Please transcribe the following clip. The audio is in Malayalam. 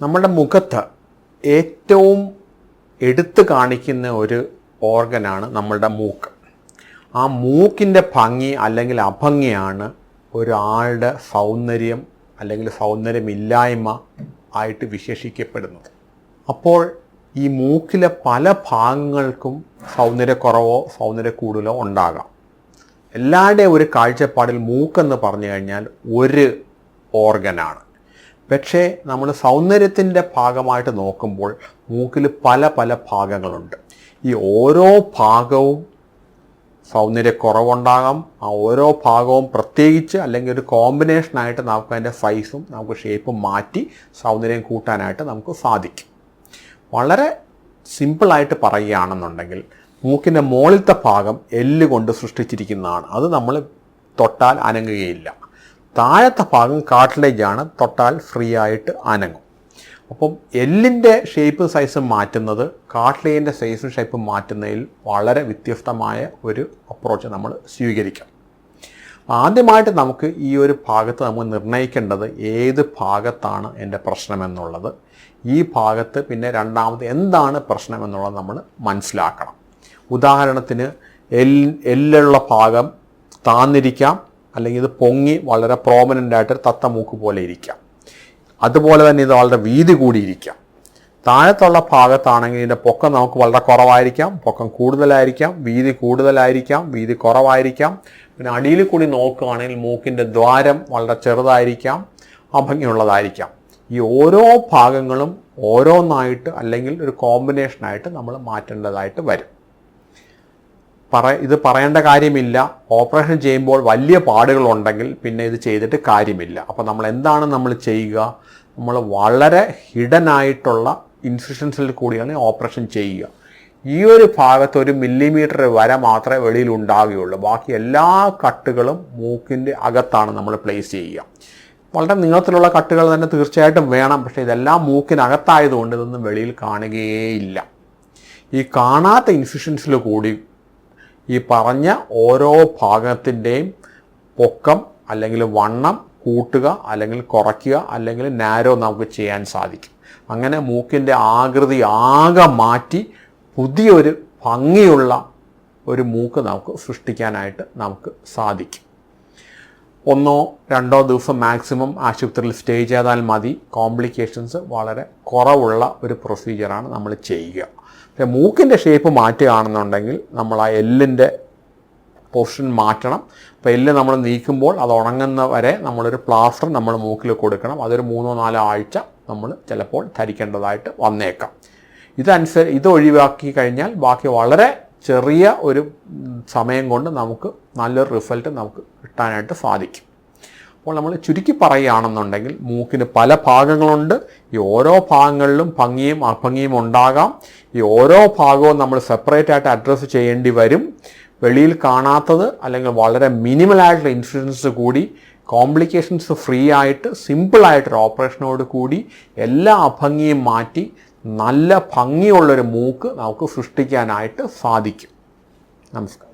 നമ്മുടെ മുഖത്ത് ഏറ്റവും എടുത്തു കാണിക്കുന്ന ഒരു ഓർഗനാണ് നമ്മളുടെ മൂക്ക്. ആ മൂക്കിന്റെ ഭംഗി അല്ലെങ്കിൽ അഭംഗിയാണ് ഒരാളുടെ സൗന്ദര്യം അല്ലെങ്കിൽ സൗന്ദര്യമില്ലായ്മ ആയിട്ട് വിശേഷിക്കപ്പെടുന്നത്. അപ്പോൾ ഈ മൂക്കിലെ പല ഭാഗങ്ങൾക്കും സൗന്ദര്യക്കുറവോ സൗന്ദര്യക്കൂടുതലോ ഉണ്ടാകാം. എല്ലാവരുടെയും ഒരു കാഴ്ചപ്പാടിൽ മൂക്കെന്ന് പറഞ്ഞു കഴിഞ്ഞാൽ ഒരു ഓർഗനാണ്. പക്ഷേ നമ്മൾ സൗന്ദര്യത്തിന്റെ ഭാഗമായിട്ട് നോക്കുമ്പോൾ മൂക്കിൽ പല പല ഭാഗങ്ങളുണ്ട്. ഈ ഓരോ ഭാഗവും സൗന്ദര്യക്കുറവുണ്ടാകാം. ആ ഓരോ ഭാഗവും പ്രത്യേകിച്ച് അല്ലെങ്കിൽ ഒരു കോമ്പിനേഷനായിട്ട് നമുക്ക് അതിന്റെ സൈസും നമുക്ക് ഷേപ്പും മാറ്റി സൗന്ദര്യം കൂട്ടാനായിട്ട് നമുക്ക് സാധിക്കും. വളരെ സിമ്പിളായിട്ട് പറയുകയാണെന്നുണ്ടെങ്കിൽ മൂക്കിന്റെ മുകളിലത്തെ ഭാഗം എല്ല് കൊണ്ട് സൃഷ്ടിച്ചിരിക്കുന്നതാണ്. അത് നമ്മൾ തൊട്ടാൽ അനങ്ങുകയില്ല. താഴത്തെ ഭാഗം കാട്ടിലേജാണ് തൊട്ടാൽ ഫ്രീ ആയിട്ട് അനങ്ങും. അപ്പം എല്ലിന്റെ ഷേപ്പ് സൈസ് മാറ്റുന്നത് കാട്ട്ലേജിന്റെ സൈസും ഷേപ്പും മാറ്റുന്നതിൽ വളരെ വ്യത്യസ്തമായ ഒരു അപ്രോച്ച് നമ്മൾ സ്വീകരിക്കാം. ആദ്യമായിട്ട് നമുക്ക് ഈ ഒരു ഭാഗത്ത് നമുക്ക് നിർണയിക്കേണ്ടത് ഏത് ഭാഗത്താണ് എന്റെ പ്രശ്നമെന്നുള്ളത് ഈ ഭാഗത്ത് പിന്നെ രണ്ടാമത് എന്താണ് പ്രശ്നമെന്നുള്ളത് നമ്മൾ മനസ്സിലാക്കണം. ഉദാഹരണത്തിന് എല്ലുള്ള ഭാഗം താന്നിരിക്കാം. അല്ലെങ്കിൽ ഇത് പൊങ്ങി വളരെ പ്രോമനന്റ് ആയിട്ട് തത്തമൂക്ക് പോലെ ഇരിക്കാം. അതുപോലെ തന്നെ ഇത് വളരെ വീതി കൂടിയിരിക്കാം. താഴത്തുള്ള ഭാഗത്താണെങ്കിൽ ഇതിന്റെ പൊക്കം നമുക്ക് വളരെ കുറവായിരിക്കാം. പൊക്കം കൂടുതലായിരിക്കാം. വീതി കൂടുതലായിരിക്കാം. വീതി കുറവായിരിക്കാം. പിന്നെ അടിയിൽ കൂടി നോക്കുകയാണെങ്കിൽ മൂക്കിന്റെ ദ്വാരം വളരെ ചെറുതായിരിക്കാം. അഭംഗിയുള്ളതായിരിക്കാം ഈ ഓരോ ഭാഗങ്ങളും ഓരോന്നായിട്ട് അല്ലെങ്കിൽ ഒരു കോമ്പിനേഷനായിട്ട് നമ്മൾ മാറ്റേണ്ടതായിട്ട് വരും. പറ ഇത് പറയേണ്ട കാര്യമില്ല. ഓപ്പറേഷൻ ചെയ്യുമ്പോൾ വലിയ പാടുകളുണ്ടെങ്കിൽ പിന്നെ ഇത് ചെയ്തിട്ട് കാര്യമില്ല. അപ്പോൾ നമ്മൾ എന്താണ് നമ്മൾ ചെയ്യുക? നമ്മൾ വളരെ ഹിഡൻ ആയിട്ടുള്ള ഇൻസിഷൻസിൽ കൂടിയാണ് ഓപ്പറേഷൻ ചെയ്യുക. ഈ ഒരു ഭാഗത്ത് ഒരു മില്ലിമീറ്റർ വരെ മാത്രമേ വെളിയിൽ ഉണ്ടാവുകയുള്ളൂ. ബാക്കി എല്ലാ കട്ടുകളും മൂക്കിന്റെ അകത്താണ് നമ്മൾ പ്ലേസ് ചെയ്യുക. വളരെ നീളത്തിലുള്ള കട്ടുകൾ തന്നെ തീർച്ചയായിട്ടും വേണം. പക്ഷേ ഇതെല്ലാം മൂക്കിനകത്തായതുകൊണ്ട് ഇതൊന്നും വെളിയിൽ കാണുകയേയില്ല. ഈ കാണാത്ത ഇൻസിഷൻസിൽ കൂടി ഈ പറഞ്ഞ ഓരോ ഭാഗത്തിന്റെയും പൊക്കം അല്ലെങ്കിൽ വണ്ണം കൂട്ടുക അല്ലെങ്കിൽ കുറയ്ക്കുക അല്ലെങ്കിൽ നാരോ നമുക്ക് ചെയ്യാൻ സാധിക്കും. അങ്ങനെ മൂക്കിന്റെ ആകൃതി ആകെ മാറ്റി പുതിയൊരു ഭംഗിയുള്ള ഒരു മൂക്ക് നമുക്ക് സൃഷ്ടിക്കാനായിട്ട് നമുക്ക് സാധിക്കും. ഒന്നോ രണ്ടോ ദിവസം മാക്സിമം ആശുപത്രിയിൽ സ്റ്റേ ചെയ്താൽ മതി. കോംപ്ലിക്കേഷൻസ് വളരെ കുറവുള്ള ഒരു പ്രൊസീജിയറാണ് നമ്മൾ ചെയ്യുക. പക്ഷേ മൂക്കിന്റെ ഷേപ്പ് മാറ്റുകയാണെന്നുണ്ടെങ്കിൽ നമ്മൾ ആ എല്ലിന്റെ പോർഷൻ മാറ്റണം. അപ്പോൾ എല്ല് നമ്മൾ നീക്കുമ്പോൾ അത് ഉണങ്ങുന്ന വരെ നമ്മളൊരു പ്ലാസ്റ്റർ നമ്മൾ മൂക്കിൽ കൊടുക്കണം. അതൊരു മൂന്നോ നാലോ ആഴ്ച നമ്മൾ ചിലപ്പോൾ ധരിക്കേണ്ടതായിട്ട് വന്നേക്കാം. ഇതനുസരി ഇത് ഒഴിവാക്കി കഴിഞ്ഞാൽ ബാക്കി വളരെ ചെറിയ ഒരു സമയം കൊണ്ട് നമുക്ക് നല്ലൊരു റിസൾട്ട് നമുക്ക് കിട്ടാനായിട്ട് സാധിക്കും. അപ്പോൾ നമ്മൾ ചുരുക്കി പറയുകയാണെന്നുണ്ടെങ്കിൽ മൂക്കിന് പല ഭാഗങ്ങളുണ്ട്. ഈ ഓരോ ഭാഗങ്ങളിലും ഭംഗിയും അഭംഗിയും ഉണ്ടാകാം. ഈ ഓരോ ഭാഗവും നമ്മൾ സെപ്പറേറ്റ് ആയിട്ട് അഡ്രസ്സ് ചെയ്യേണ്ടി വരും. വെളിയിൽ കാണാത്തത് അല്ലെങ്കിൽ വളരെ മിനിമലായിട്ടുള്ള ഇൻഷുറൻസ് കൂടി കോംപ്ലിക്കേഷൻസ് ഫ്രീ ആയിട്ട് സിമ്പിളായിട്ടൊരു ഓപ്പറേഷനോട് കൂടി എല്ലാ അഭംഗിയും മാറ്റി നല്ല ഭംഗിയുള്ളൊരു മൂക്ക് നമുക്ക് സൃഷ്ടിക്കാനായിട്ട് സാധിക്കും. നമസ്കാരം.